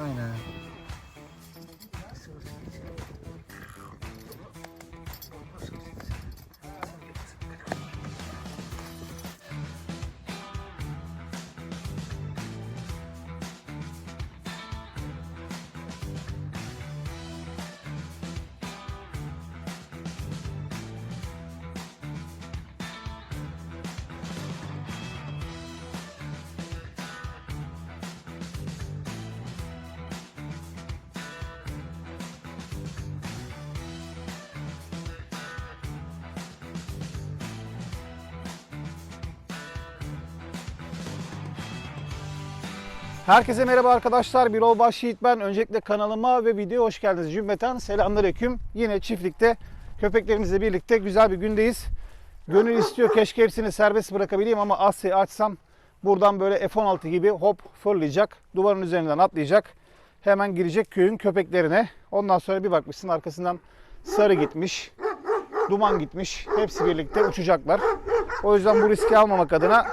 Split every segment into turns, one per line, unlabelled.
Aynen. Herkese merhaba arkadaşlar. Bir Baş Yiğit ben. Öncelikle kanalıma ve videoya hoş geldiniz. Cümleten selamünaleyküm. Yine çiftlikte köpeklerimizle birlikte güzel bir gündeyiz. Gönül istiyor keşke hepsini serbest bırakabileyim ama Asya'yı açsam buradan böyle F-16 gibi hop fırlayacak. Duvarın üzerinden atlayacak. Hemen girecek köyün köpeklerine. Ondan sonra bir bakmışsın arkasından sarı gitmiş. Duman gitmiş. Hepsi birlikte uçacaklar. O yüzden bu riski almamak adına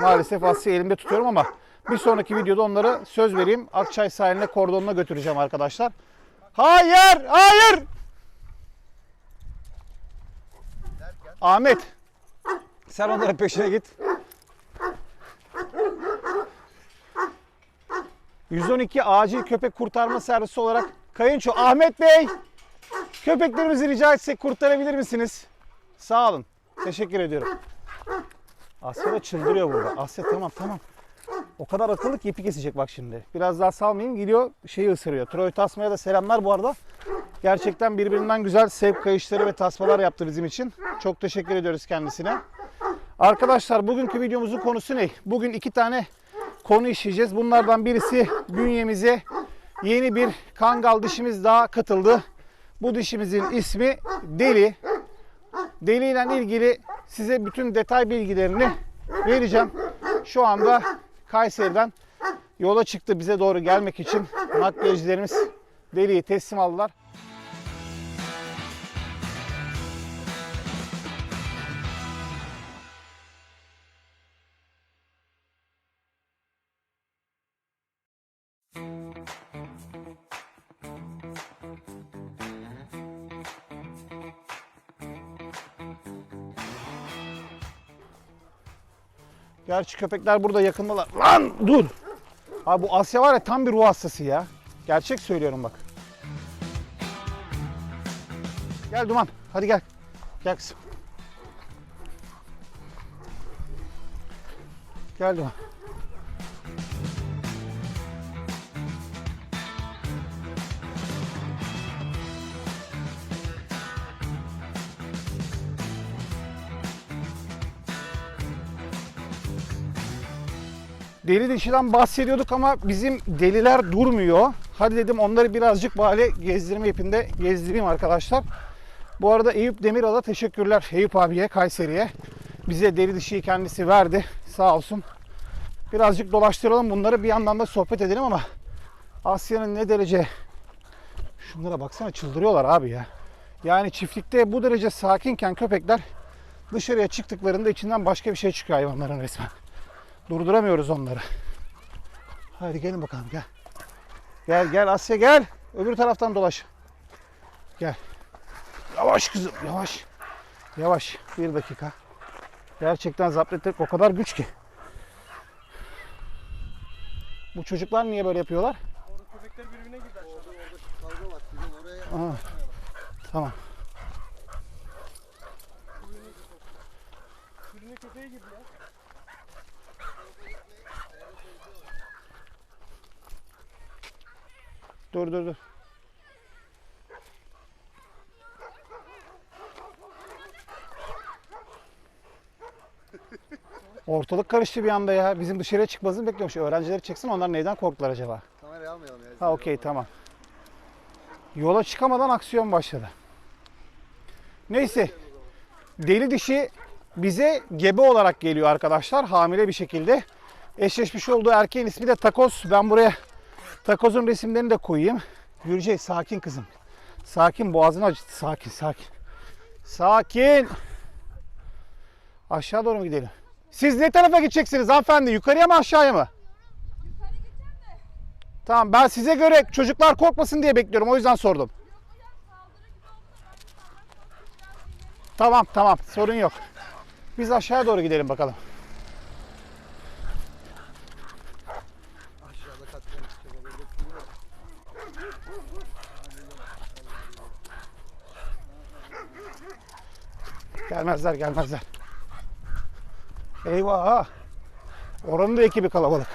maalesef Asya'yı elimde tutuyorum ama bir sonraki videoda onları söz vereyim. Akçay sahiline kordonuna götüreceğim arkadaşlar. Hayır! Hayır! Ahmet. Sen onların peşine git. 112 acil köpek kurtarma servisi olarak kayınço Ahmet Bey köpeklerimizi rica etsek kurtarabilir misiniz? Sağ olun. Teşekkür ediyorum. Asya da çıldırıyor burada. Asya tamam tamam. O kadar akıllı ki ipi kesecek bak şimdi. Biraz daha salmayayım gidiyor şeyi ısırıyor. Troy tasmaya da selamlar bu arada. Gerçekten birbirinden güzel sevk kayışları ve tasmalar yaptı bizim için. Çok teşekkür ediyoruz kendisine. Arkadaşlar bugünkü videomuzun konusu ne? Bugün iki tane konu işleyeceğiz. Bunlardan birisi bünyemize yeni bir kangal dişimiz daha katıldı. Bu dişimizin ismi Deli. Deli ile ilgili size bütün detay bilgilerini vereceğim. Şu anda Kayseri'den yola çıktı bize doğru gelmek için. Nakliyecilerimiz Deli'yi teslim aldılar. Gerçi köpekler burada yakındalar. Lan dur. Abi bu Asya var ya tam bir ruh hastası ya. Gerçek söylüyorum bak. Gel Duman. Hadi gel. Gel kızım. Gel Duman. Deli dişiden bahsediyorduk ama bizim deliler durmuyor. Hadi dedim onları birazcık bari gezdirme ipinde gezdireyim arkadaşlar. Bu arada Eyüp Demiral'a teşekkürler. Eyüp abiye, Kayseri'ye. Bize deli dişiyi kendisi verdi. Sağ olsun. Birazcık dolaştıralım bunları. Bir yandan da sohbet edelim ama Asya'nın ne derece Şunlara baksana çıldırıyorlar abi ya. Yani çiftlikte bu derece sakinken köpekler dışarıya çıktıklarında içinden başka bir şey çıkıyor hayvanların resmen. Durduramıyoruz onları. Hadi gelin bakalım gel. Gel gel Asya gel. Öbür taraftan dolaş. Gel. Yavaş kızım yavaş. Yavaş. Bir dakika. Gerçekten zapt etmek o kadar güç ki. Bu çocuklar niye böyle yapıyorlar?
Orada köpekler birbirine girdi aşağıda. Orada
Kavga var. Oraya
tamam.
birbirine köpeğe girdi ya.
Dur dur dur. Ortalık karıştı bir anda ya. Bizim dışarıya çıkmamızı bekliyormuş. Öğrencileri çeksin onlar neyden korktular acaba?
kamerayı almayalım ya.
Ha okey tamam. Yola çıkamadan aksiyon başladı. Neyse. Deli dişi bize gebe olarak geliyor arkadaşlar. Hamile bir şekilde. Eşleşmiş olduğu erkeğin ismi de Takoz. Ben buraya Takoz'un resimlerini de koyayım. Gürce sakin kızım. Sakin boğazını acıttı. Sakin sakin. Sakin. Aşağı doğru mu gidelim? Siz ne tarafa gideceksiniz hanımefendi? Yukarıya mı aşağıya mı? Tamam ben size göre çocuklar korkmasın diye bekliyorum. O yüzden sordum. Tamam tamam sorun yok. Biz aşağıya doğru gidelim bakalım. Gelmezler gelmezler. Eyvah. Oranın da ekibi kalabalık.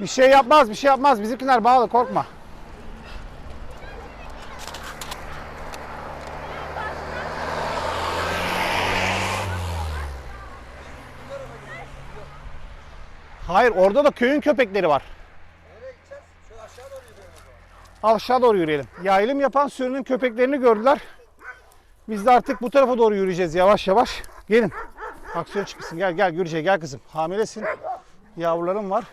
Bir şey yapmaz, bir şey yapmaz. Bizimkiler bağlı, korkma. Hayır, orada da köyün köpekleri var.
Nereye gideceğiz? Aşağı doğru yürüyelim.
Aşağı. Yaylım yapan sürünün köpeklerini gördüler. Biz de artık bu tarafa doğru yürüyeceğiz yavaş yavaş. Gelin. Aksiyon çıkmasın. Gel gel Gürce gel kızım. Hamilesin. Yavrularım var.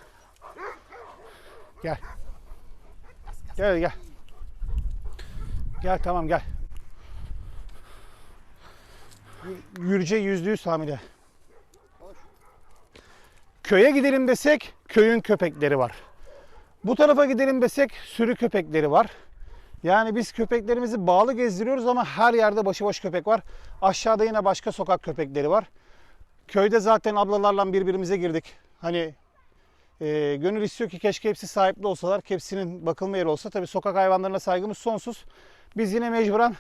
Gel. Gel gel. Gel tamam gel. Gürce yüzde yüz hamile. Köye gidelim desek köyün köpekleri var. Bu tarafa gidelim desek sürü köpekleri var. Yani biz köpeklerimizi bağlı gezdiriyoruz ama her yerde başıboş köpek var. Aşağıda yine başka sokak köpekleri var. Köyde zaten ablalarla birbirimize girdik. Hani e, gönül istiyor ki keşke hepsi sahipli olsalar. Hepsinin bakılma yeri olsa. Tabii sokak hayvanlarına saygımız sonsuz. Biz yine mecburen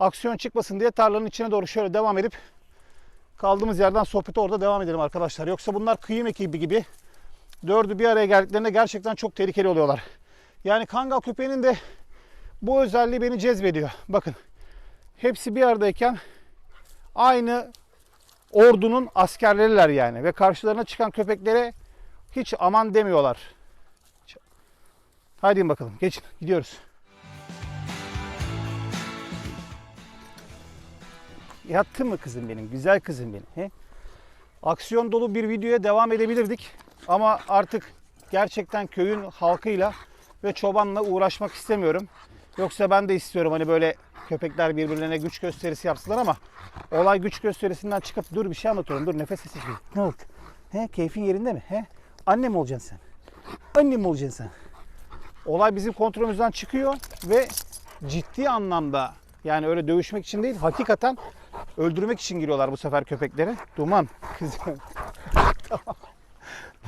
aksiyon çıkmasın diye tarlanın içine doğru şöyle devam edip kaldığımız yerden sohbete orada devam edelim arkadaşlar. Yoksa bunlar kıyım ekibi gibi dördü bir araya geldiklerinde gerçekten çok tehlikeli oluyorlar. Yani kangal köpeğinin de bu özelliği beni cezbediyor. Bakın hepsi bir aradayken aynı ordunun askerleriler yani ve karşılarına çıkan köpeklere hiç aman demiyorlar. Haydi bakalım geçin gidiyoruz. Yattın mı kızım benim? Güzel kızım benim. He? Aksiyon dolu bir videoya devam edebilirdik. Ama artık gerçekten köyün halkıyla ve çobanla uğraşmak istemiyorum. Yoksa ben de istiyorum hani böyle köpekler birbirlerine güç gösterisi yapsınlar ama olay güç gösterisinden çıkıp dur bir şey anlatıyorum. Dur nefes sesi. Ne oldu? He, keyfin yerinde mi? He? Anne mi olacaksın sen? Anne mi olacaksın sen? Olay bizim kontrolümüzden çıkıyor ve ciddi anlamda yani öyle dövüşmek için değil hakikaten öldürmek için giriyorlar bu sefer köpekleri. Duman kızım. tamam.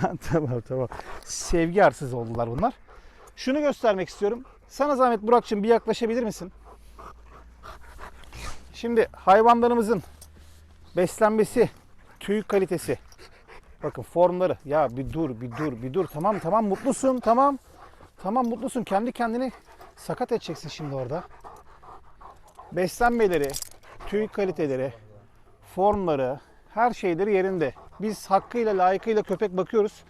Tamam tamam. Sevgi arsız oldular bunlar. Şunu göstermek istiyorum. Sana zahmet Burak'cığım bir yaklaşabilir misin? Şimdi hayvanlarımızın beslenmesi, tüy kalitesi. Bakın formları. Ya bir dur, bir dur, bir dur. Tamam tamam mutlusun, tamam. Tamam mutlusun. Kendi kendini sakat edeceksin şimdi orada. Beslenmeleri, tüy kaliteleri, formları, her şeyleri yerinde. Biz hakkıyla layıkıyla köpek bakıyoruz.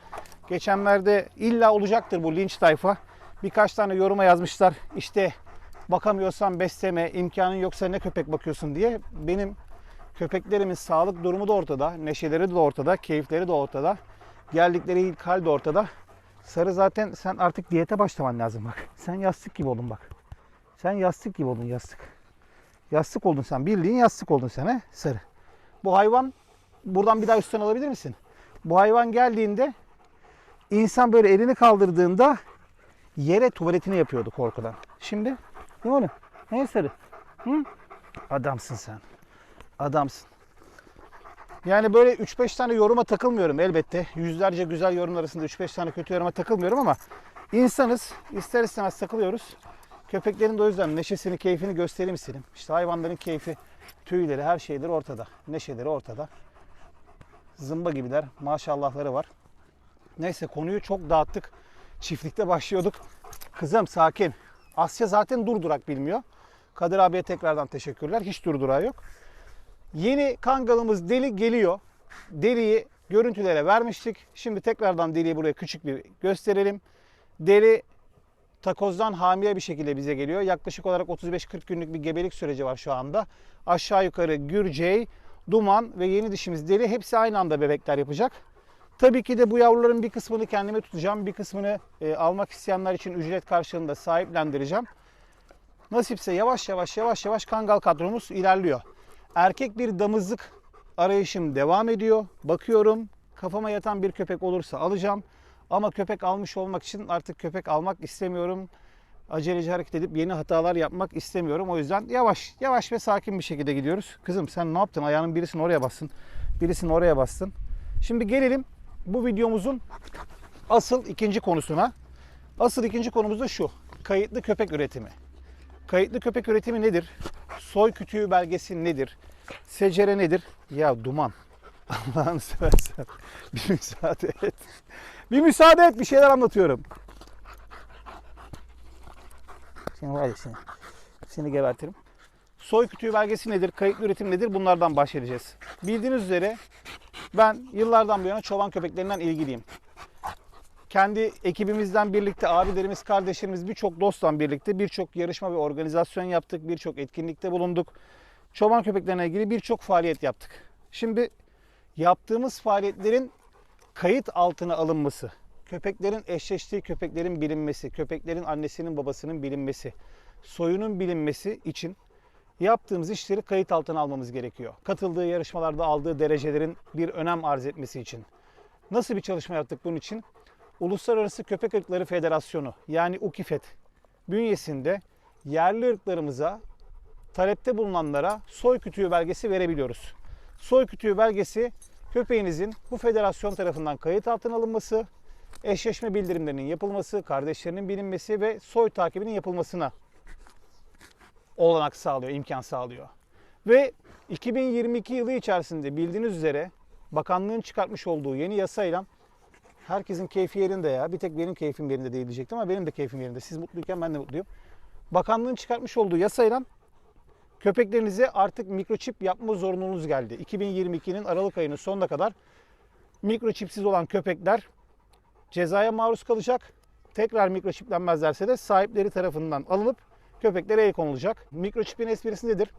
Geçenlerde illa olacaktır bu linç tayfa. Birkaç tane yoruma yazmışlar. İşte bakamıyorsan besleme, imkanın yoksa ne köpek bakıyorsun diye. Benim köpeklerimin sağlık durumu da ortada. Neşeleri de ortada, keyifleri de ortada. Geldikleri ilk hal de ortada. Sarı zaten sen artık diyete başlaman lazım bak. Sen yastık gibi oldun bak. Sen yastık gibi oldun yastık. Yastık oldun sen. Bildiğin yastık oldun sen he sarı. Bu hayvan buradan bir daha üstten alabilir misin? Bu hayvan geldiğinde insan böyle elini kaldırdığında yere tuvaletini yapıyordu korkudan. Şimdi ne oğlum? Ne sarı? Hı? Adamsın sen. Adamsın. Yani böyle 3-5 tane yoruma takılmıyorum elbette. Yüzlerce güzel yorum arasında 3-5 tane kötü yoruma takılmıyorum ama insanız. ister istemez takılıyoruz. Köpeklerin de o yüzden neşesini, keyfini göstereyim istedim. İşte hayvanların keyfi, tüyleri, her şeyleri ortada. Neşeleri ortada. Zımba gibiler. Maşallahları var. Neyse konuyu çok dağıttık. Çiftlikte başlıyorduk. Kızım sakin. Asya zaten durdurak bilmiyor. Kadir abiye tekrardan teşekkürler. Hiç durdurağı yok. Yeni kangalımız Deli geliyor. Deli'yi görüntülere vermiştik. Şimdi tekrardan Deli'yi buraya küçük bir gösterelim. Deli takozdan hamile bir şekilde bize geliyor. Yaklaşık olarak 35-40 günlük bir gebelik süreci var şu anda. Aşağı yukarı Gürcey Duman ve yeni dişimiz Deli hepsi aynı anda bebekler yapacak. Tabii ki de bu yavruların bir kısmını kendime tutacağım. Bir kısmını e, almak isteyenler için ücret karşılığında sahiplendireceğim. Nasipse yavaş yavaş yavaş yavaş kangal kadromuz ilerliyor. Erkek bir damızlık arayışım devam ediyor. Bakıyorum kafama yatan bir köpek olursa alacağım. Ama köpek almış olmak için artık köpek almak istemiyorum. Aceleci hareket edip yeni hatalar yapmak istemiyorum. O yüzden yavaş yavaş ve sakin bir şekilde gidiyoruz. Kızım sen ne yaptın? Ayağının birisini oraya bassın. Birisini oraya bastın. Şimdi gelelim bu videomuzun asıl ikinci konusuna. Asıl ikinci konumuz da şu. Kayıtlı köpek üretimi. Kayıtlı köpek üretimi nedir? Soy kütüğü belgesi nedir? Secere nedir? Ya duman. Allah'ını seversen. Bir müsaade et. Bir müsaade et bir şeyler anlatıyorum. Seni var ya seni. Seni gebertirim. Soy kütüğü belgesi nedir? Kayıtlı üretim nedir? Bunlardan bahsedeceğiz. Bildiğiniz üzere ben yıllardan bu yana çoban köpeklerinden ilgiliyim. Kendi ekibimizden birlikte abilerimiz, kardeşlerimiz birçok dostla birlikte birçok yarışma ve organizasyon yaptık. Birçok etkinlikte bulunduk. Çoban köpeklerine ilgili birçok faaliyet yaptık. Şimdi yaptığımız faaliyetlerin kayıt altına alınması, köpeklerin eşleştiği köpeklerin bilinmesi, köpeklerin annesinin babasının bilinmesi, soyunun bilinmesi için yaptığımız işleri kayıt altına almamız gerekiyor. Katıldığı yarışmalarda aldığı derecelerin bir önem arz etmesi için. Nasıl bir çalışma yaptık bunun için? Uluslararası Köpek Irkları Federasyonu yani UKİFET bünyesinde yerli ırklarımıza talepte bulunanlara soy kütüğü belgesi verebiliyoruz. Soy kütüğü belgesi köpeğinizin bu federasyon tarafından kayıt altına alınması, eşleşme bildirimlerinin yapılması, kardeşlerinin bilinmesi ve soy takibinin yapılmasına olanak sağlıyor, imkan sağlıyor. Ve 2022 yılı içerisinde bildiğiniz üzere bakanlığın çıkartmış olduğu yeni yasayla herkesin keyfi yerinde ya. Bir tek benim keyfim yerinde değil diyecektim ama benim de keyfim yerinde. Siz mutluyken ben de mutluyum. Bakanlığın çıkartmış olduğu yasayla köpeklerinize artık mikroçip yapma zorunluluğunuz geldi. 2022'nin Aralık ayının sonuna kadar mikroçipsiz olan köpekler cezaya maruz kalacak. Tekrar mikroçiplenmezlerse de sahipleri tarafından alınıp köpeklere el konulacak. Mikroçipin esprisi nedir?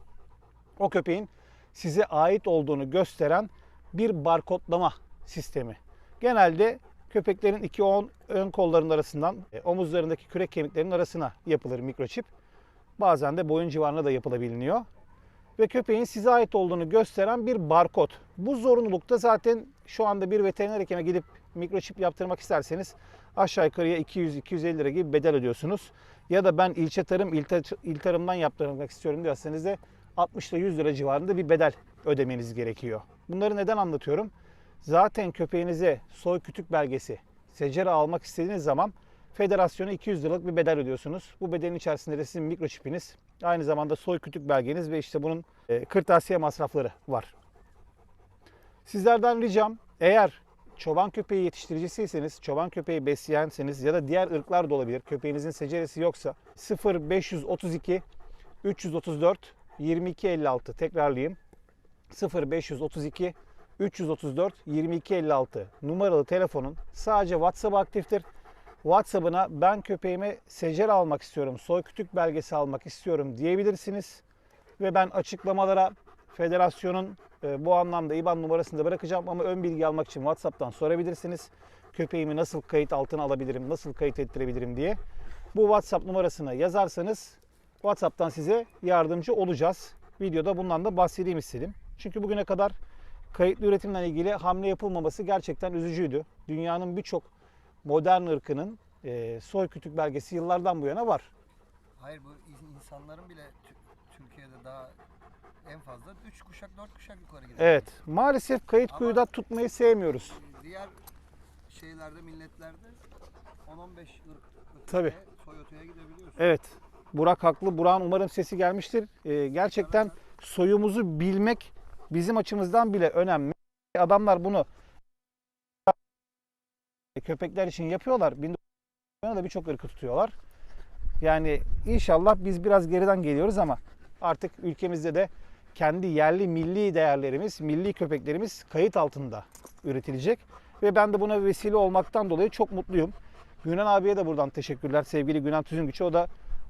O köpeğin size ait olduğunu gösteren bir barkodlama sistemi. Genelde köpeklerin iki on ön kollarının arasından e, omuzlarındaki kürek kemiklerinin arasına yapılır mikroçip. Bazen de boyun civarına da yapılabiliyor. Ve köpeğin size ait olduğunu gösteren bir barkod. Bu zorunlulukta zaten şu anda bir veteriner hekime gidip mikroçip yaptırmak isterseniz aşağı yukarıya 200-250 lira gibi bedel ödüyorsunuz. Ya da ben ilçe tarım, il, il tarımdan yaptırmak istiyorum diyorsanız da 60 ile 100 lira civarında bir bedel ödemeniz gerekiyor. Bunları neden anlatıyorum? Zaten köpeğinize soy kütük belgesi, secere almak istediğiniz zaman federasyona 200 liralık bir bedel ödüyorsunuz. Bu bedelin içerisinde de sizin mikroçipiniz, aynı zamanda soy kütük belgeniz ve işte bunun e, kırtasiye masrafları var. Sizlerden ricam eğer çoban köpeği yetiştiricisiyseniz, çoban köpeği besleyenseniz ya da diğer ırklar da olabilir. Köpeğinizin seceresi yoksa 0532 334 2256 tekrarlayayım. 0532 334 2256 numaralı telefonun sadece WhatsApp aktiftir. WhatsApp'ına ben köpeğime secer almak istiyorum, soy kütük belgesi almak istiyorum diyebilirsiniz. Ve ben açıklamalara federasyonun e, bu anlamda IBAN numarasını da bırakacağım ama ön bilgi almak için WhatsApp'tan sorabilirsiniz. Köpeğimi nasıl kayıt altına alabilirim, nasıl kayıt ettirebilirim diye. Bu WhatsApp numarasına yazarsanız WhatsApp'tan size yardımcı olacağız. Videoda bundan da bahsedeyim istedim. Çünkü bugüne kadar kayıtlı üretimle ilgili hamle yapılmaması gerçekten üzücüydü. Dünyanın birçok modern ırkının e, soy kütük belgesi yıllardan bu yana var.
Hayır bu in- insanların bile Tü- Türkiye'de daha en fazla 3 kuşak 4 kuşak yukarı gidiyor.
Evet, maalesef kayıt
Ama-
kuyuda tutmayı sevmiyoruz.
Diğer şeylerde milletlerde 10-15 ırk
Tabii.
soy öteye gidebiliyorsun.
Evet, Burak haklı. Burak'ın umarım sesi gelmiştir. E, gerçekten soyumuzu bilmek bizim açımızdan bile önemli. Adamlar bunu köpekler için yapıyorlar. 1990'da da birçok ırkı tutuyorlar. Yani inşallah biz biraz geriden geliyoruz ama artık ülkemizde de kendi yerli milli değerlerimiz, milli köpeklerimiz kayıt altında üretilecek. Ve ben de buna vesile olmaktan dolayı çok mutluyum. Günan abiye de buradan teşekkürler. Sevgili Günan Tüzüngüç'e o da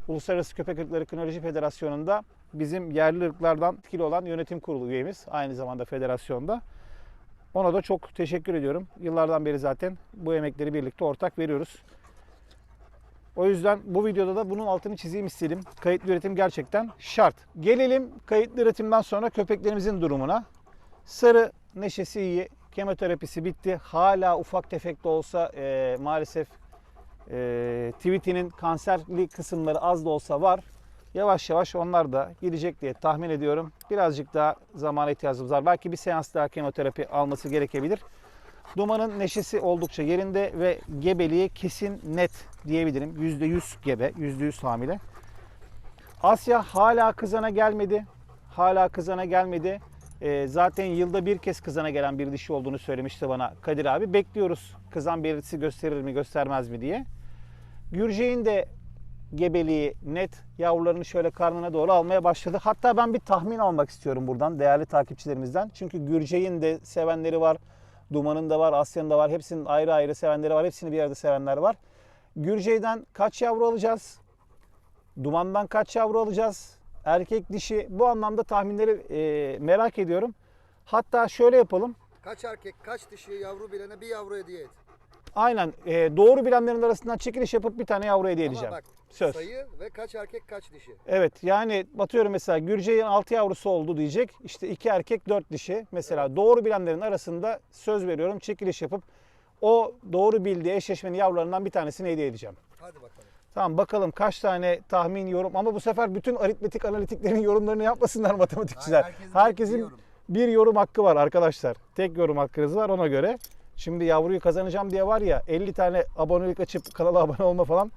Uluslararası Köpek Irkları Kinoloji Federasyonu'nda bizim yerli ırklardan etkili olan yönetim kurulu üyemiz. Aynı zamanda federasyonda. Ona da çok teşekkür ediyorum. Yıllardan beri zaten bu emekleri birlikte ortak veriyoruz. O yüzden bu videoda da bunun altını çizeyim istedim. Kayıtlı üretim gerçekten şart. Gelelim kayıtlı üretimden sonra köpeklerimizin durumuna. Sarı neşesi iyi. Kemoterapisi bitti. Hala ufak tefek de olsa e, maalesef e, tweetinin kanserli kısımları az da olsa var. Yavaş yavaş onlar da gidecek diye tahmin ediyorum. Birazcık daha zamana ihtiyacımız var. Belki bir seans daha kemoterapi alması gerekebilir. Dumanın neşesi oldukça yerinde ve gebeliği kesin net diyebilirim. %100 gebe, %100 hamile. Asya hala kızana gelmedi. Hala kızana gelmedi. Ee, zaten yılda bir kez kızana gelen bir dişi olduğunu söylemişti bana Kadir abi. Bekliyoruz kızan belirtisi gösterir mi göstermez mi diye. Gürcek'in de gebeliği net. Yavrularını şöyle karnına doğru almaya başladı. Hatta ben bir tahmin almak istiyorum buradan değerli takipçilerimizden. Çünkü Gürcek'in de sevenleri var. Duman'ın da var, Asya'nın da var. Hepsinin ayrı ayrı sevenleri var. Hepsini bir yerde sevenler var. Gürcek'den kaç yavru alacağız? Duman'dan kaç yavru alacağız? Erkek dişi bu anlamda tahminleri e, merak ediyorum. Hatta şöyle yapalım.
Kaç erkek, kaç dişi yavru bilene bir yavru hediye et.
Aynen e, doğru bilenlerin arasından çekiliş yapıp bir tane yavru hediye edeceğim.
Ama bak
Söz.
sayı ve kaç erkek, kaç dişi.
Evet yani batıyorum mesela Gürcek'in 6 yavrusu oldu diyecek. İşte 2 erkek 4 dişi. Mesela doğru bilenlerin arasında söz veriyorum çekiliş yapıp o doğru bildiği eşleşmenin yavrularından bir tanesini hediye edeceğim.
Hadi bakalım.
Tamam bakalım kaç tane tahmin yorum ama bu sefer bütün aritmetik analitiklerin yorumlarını yapmasınlar matematikçiler.
Hayır, herkesin
Herkesin
bir yorum.
bir yorum hakkı var arkadaşlar. Tek yorum hakkınız var ona göre. Şimdi yavruyu kazanacağım diye var ya 50 tane abonelik açıp kanala abone olma falan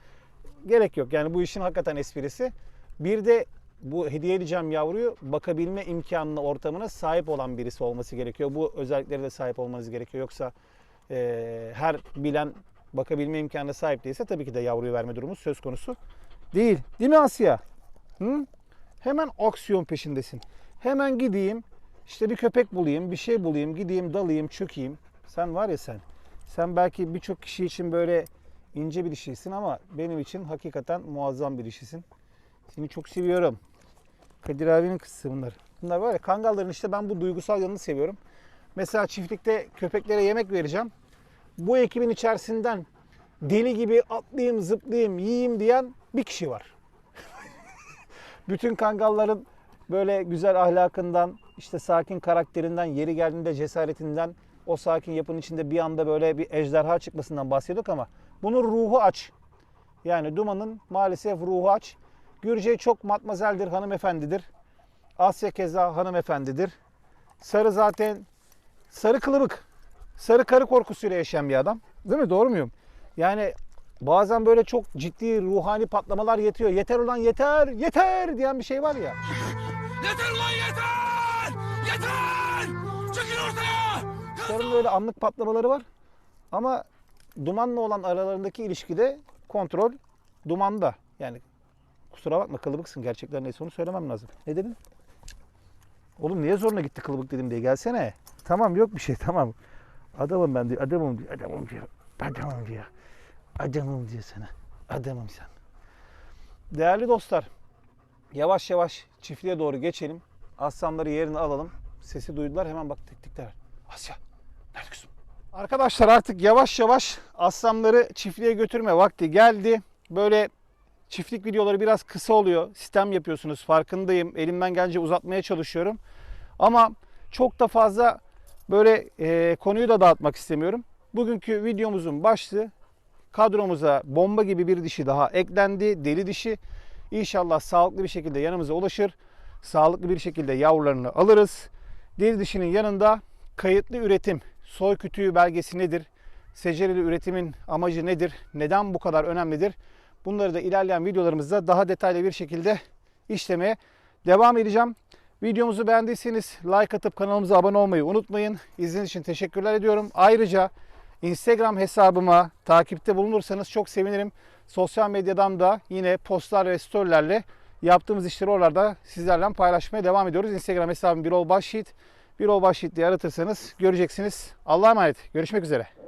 gerek yok. Yani bu işin hakikaten esprisi. Bir de bu hediye edeceğim yavruyu bakabilme imkanına, ortamına sahip olan birisi olması gerekiyor. Bu özelliklere de sahip olmanız gerekiyor. Yoksa e, her bilen bakabilme imkanına sahip değilse tabii ki de yavruyu verme durumu söz konusu değil. Değil mi Asya? Hı? Hemen aksiyon peşindesin. Hemen gideyim, işte bir köpek bulayım, bir şey bulayım, gideyim, dalayım, çökeyim. Sen var ya sen. Sen belki birçok kişi için böyle ince bir dişisin ama benim için hakikaten muazzam bir dişisin. Seni çok seviyorum. Kadir abinin kızı bunlar. Bunlar var ya kangalların işte ben bu duygusal yanını seviyorum. Mesela çiftlikte köpeklere yemek vereceğim. Bu ekibin içerisinden deli gibi atlayayım, zıplayayım, yiyeyim diyen bir kişi var. Bütün kangalların böyle güzel ahlakından, işte sakin karakterinden, yeri geldiğinde cesaretinden, o sakin yapının içinde bir anda böyle bir ejderha çıkmasından bahsediyorduk ama bunun ruhu aç. Yani Duman'ın maalesef ruhu aç. Gürcey çok matmazeldir, hanımefendidir. Asya keza hanımefendidir. Sarı zaten sarı kılıbık. Sarı karı korkusuyla yaşayan bir adam. Değil mi? Doğru muyum? Yani bazen böyle çok ciddi ruhani patlamalar yetiyor. Yeter ulan yeter, yeter diyen bir şey var ya.
Yeter ulan yeter! Yeter! Çekil ortaya!
Sarı'nın böyle anlık patlamaları var. Ama Duman'la olan aralarındaki ilişkide kontrol Duman'da. Yani kusura bakma kılıbıksın. Gerçekler neyse onu söylemem lazım. Ne dedin? Oğlum niye zoruna gitti kılıbık dedim diye. Gelsene. Tamam yok bir şey tamam. Adamım ben diyor. Adamım diyor. Adamım diyor. Adamım diyor. Adamım diyor sana. Adamım sen. Değerli dostlar. Yavaş yavaş çiftliğe doğru geçelim. Aslanları yerine alalım. Sesi duydular hemen bak tek tikler. Asya. Nerede kızım? Arkadaşlar artık yavaş yavaş aslanları çiftliğe götürme vakti geldi. Böyle çiftlik videoları biraz kısa oluyor. Sistem yapıyorsunuz farkındayım. Elimden gelince uzatmaya çalışıyorum. Ama çok da fazla böyle e, konuyu da dağıtmak istemiyorum. Bugünkü videomuzun başlığı kadromuza bomba gibi bir dişi daha eklendi. Deli dişi. İnşallah sağlıklı bir şekilde yanımıza ulaşır. Sağlıklı bir şekilde yavrularını alırız. Deli dişinin yanında kayıtlı üretim, soy kütüğü belgesi nedir? Secereli üretimin amacı nedir? Neden bu kadar önemlidir? Bunları da ilerleyen videolarımızda daha detaylı bir şekilde işlemeye devam edeceğim. Videomuzu beğendiyseniz like atıp kanalımıza abone olmayı unutmayın. İzlediğiniz için teşekkürler ediyorum. Ayrıca Instagram hesabıma takipte bulunursanız çok sevinirim. Sosyal medyadan da yine postlar ve storylerle yaptığımız işleri oralarda sizlerle paylaşmaya devam ediyoruz. Instagram hesabım Birol Başyiğit. Birol Başyiğit diye aratırsanız göreceksiniz. Allah'a emanet. Görüşmek üzere.